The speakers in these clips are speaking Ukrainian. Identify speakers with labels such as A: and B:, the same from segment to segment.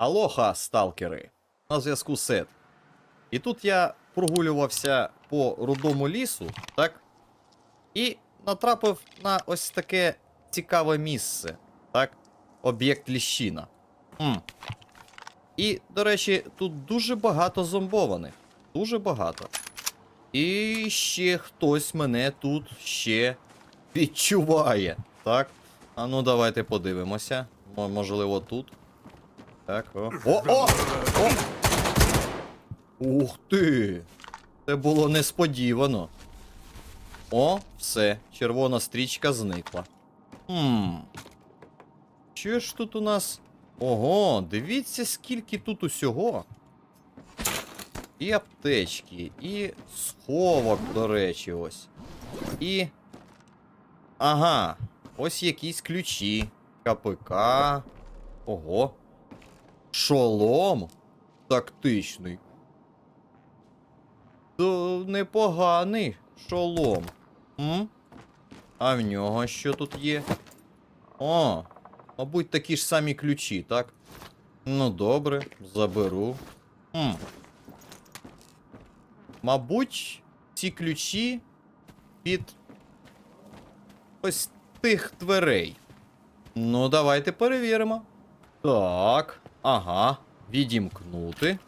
A: Алоха, сталкери! На зв'язку Сет. І тут я прогулювався по рудому лісу, так? І натрапив на ось таке цікаве місце, так? Об'єкт ліщина. М. І, до речі, тут дуже багато зомбованих. Дуже багато. І ще хтось мене тут ще відчуває. Так? А ну давайте подивимося. Можливо, тут. Так, о. О! О! О! Ух ти! Це було несподівано. О, все, червона стрічка зникла. Хм. Що ж тут у нас? Ого, дивіться, скільки тут усього. І аптечки, і сховок, до речі, ось. І. Ага. Ось якісь ключі. КПК. Ого. Шолом. Тактичний. То непоганий шолом. М? А в нього що тут є? О, мабуть, такі ж самі ключі, так? Ну, добре, заберу. Хм. Мабуть, ці ключі від ось тих дверей. Ну, давайте перевіримо. Так, ага. Відімкнути.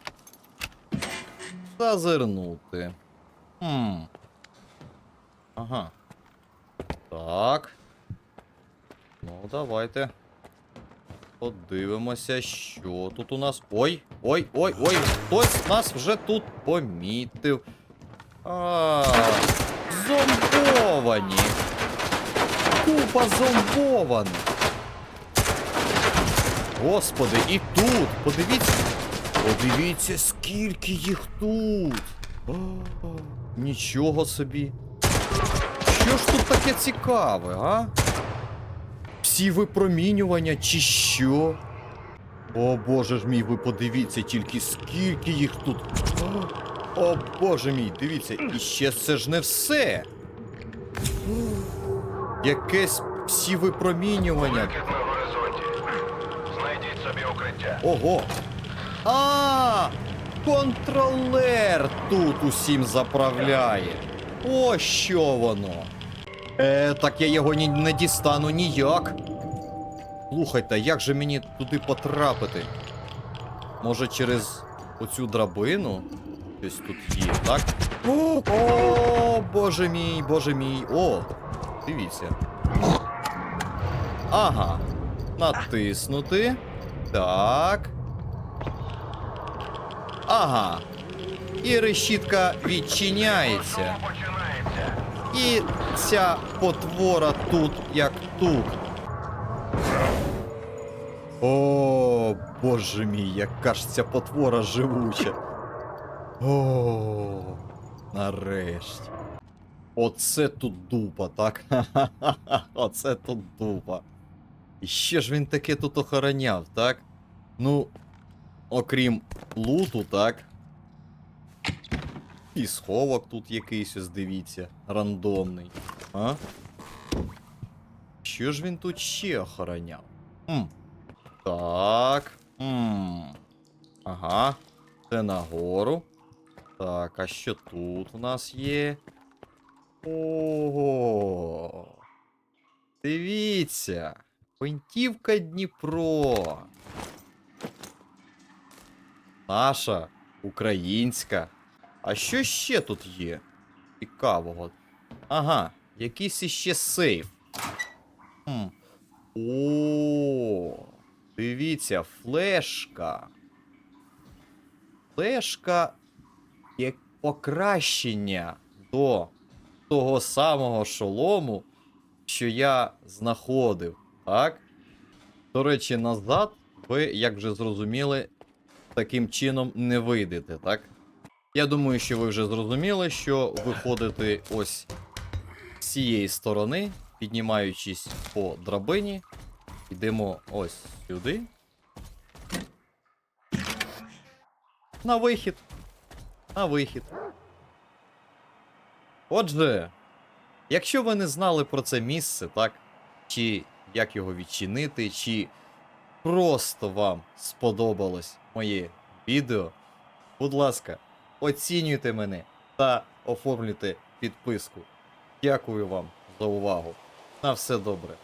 A: Зазирнути. Хм. Ага. Так. Ну, давайте. Подивимося, що тут у нас. Ой, ой, ой, ой, хтось нас вже тут помітив. А, зомбовані. Купа зомбованих. Господи, і тут. Подивіться. Подивіться, скільки їх тут. О, нічого собі. Що ж тут таке цікаве, а? Всі випромінювання чи що? О боже ж мій, ви подивіться тільки скільки їх тут. О, боже мій, дивіться, і ще це ж не все. Якесь всі випромінювання.
B: На горизонті. Знайдіть.
A: Ого. А, контролер тут усім заправляє. О, що воно. Е, так я його ні, не дістану ніяк. Слухайте, як же мені туди потрапити? Може через оцю драбину? Щось тут є, так? О, о, боже мій, боже мій. О, дивіться. Ага. Натиснути. Так. Ага. І решітка відчиняється. І ця потвора тут як тут. О, боже мій, яка ж ця потвора живуча. О, нарешті. Оце тут дупа, так? Оце тут дупа. І що ж він таке тут охороняв, так? Ну, окрім луту, так? І сховок тут якийсь, ось дивіться, рандомний. А? Що ж він тут ще охороняв? Хм. Так. Хм. Ага. Це нагору. Так, а що тут у нас є? Ого. Дивіться. Гвинтівка Дніпро. Наша, українська. А що ще тут є? Цікавого. Ага, якийсь іще сейф. Хм. О, дивіться, флешка. Флешка як покращення до того самого шолому, що я знаходив. Так? До речі, назад ви, як вже зрозуміли, таким чином не вийдете, так? Я думаю, що ви вже зрозуміли, що виходити ось з цієї сторони, піднімаючись по драбині, йдемо ось сюди. На вихід. На вихід. Отже, якщо ви не знали про це місце, так? Чи як його відчинити, чи просто вам сподобалось моє відео, будь ласка, оцінюйте мене та оформлюйте підписку. Дякую вам за увагу. На все добре.